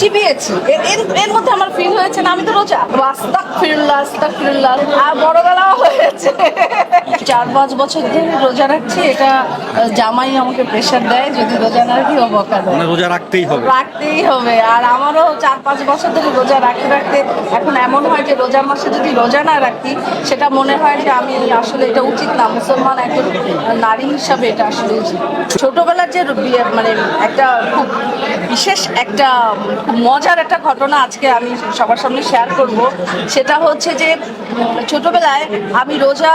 চিবিয়েছি এর এর মধ্যে আমার ফিল হয়েছে না আমি তো রোজা আস্তাক ফিরুল্লাহ আস্তাক ফিরুল্লাহ আর বড়বেলাও হয়েছে। চার পাঁচ বছর ধরে রোজা রাখছি এটা জামাই আমাকে প্রেশার দেয় যদি রোজা না রাখি ও বকা দেয় মানে রোজা রাখতেই হবে। রাখতেই হবে। আর আমারও চার পাঁচ বছর ধরে রোজা রাখতে রাখতে এখন এমন হয় যে রোজা মাসে যদি রোজা না রাখি সেটা মনে হয় যে আমি আসলে এটা উচিত না। মুসলমান একজন নারী হিসাবে এটা আসলে উচিত। ছোটবেলার যে মানে একটা খুব বিশেষ একটা মজার একটা ঘটনা আজকে আমি সবার সামনে শেয়ার করব। সেটা হচ্ছে যে, ছোটবেলায় আমি রোজা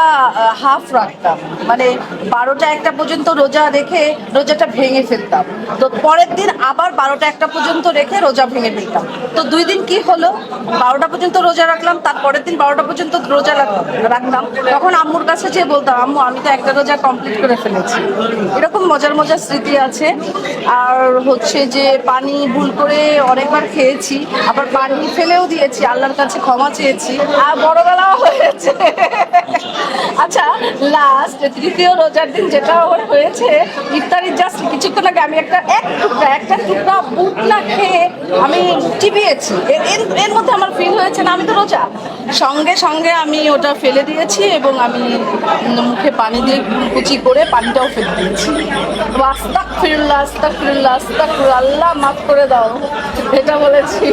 হাফ রাখতাম। মানে বারোটা একটা পর্যন্ত রোজা রেখে রোজাটা ভেঙে ফেলতাম। তো পরের দিন আবার বারোটা একটা পর্যন্ত রেখে রোজা ভেঙে ফেলতাম। তো দুই দিন কি হলো? বারোটা পর্যন্ত রোজা রাখলাম, তার পরের দিন বারোটা পর্যন্ত রোজা রাখ- রাখলাম তখন আম্মুর কাছে যেয়ে বলতাম, আম্মু, আমি তো একটা রোজা কমপ্লিট করে ফেলেছি। এরকম মজার মজার স্মৃতি আছে। আর হচ্ছে যে পানি ভুল করে অনেকবার খেয়েছি, আবার পানি ফেলেও দিয়েছি, আল্লাহর কাছে ক্ষমা চেয়েছি। আর বড়বেলাও হয়েছে। আচ্ছা লাস্ট তৃতীয় রোজার দিন যেটা আমার হয়েছে, ইফতারির জাস্ট কিছুক্ষণ আগে আমি একটা এক টুকরা, একটা টুকরা বুট না খেয়ে আমি এর এর মধ্যে আমার ফিল হয়েছে না, আমি তো রোজা। সঙ্গে সঙ্গে আমি ওটা ফেলে দিয়েছি এবং আমি মুখে পানি দিয়ে কুচি করে পানিটাও ফেলে দিয়েছি। আস্তাক ফিরুল্লাহ আস্তাক ফিরুল্লাহ আস্তাক আল্লাহ মাফ করে দাও, এটা বলেছি।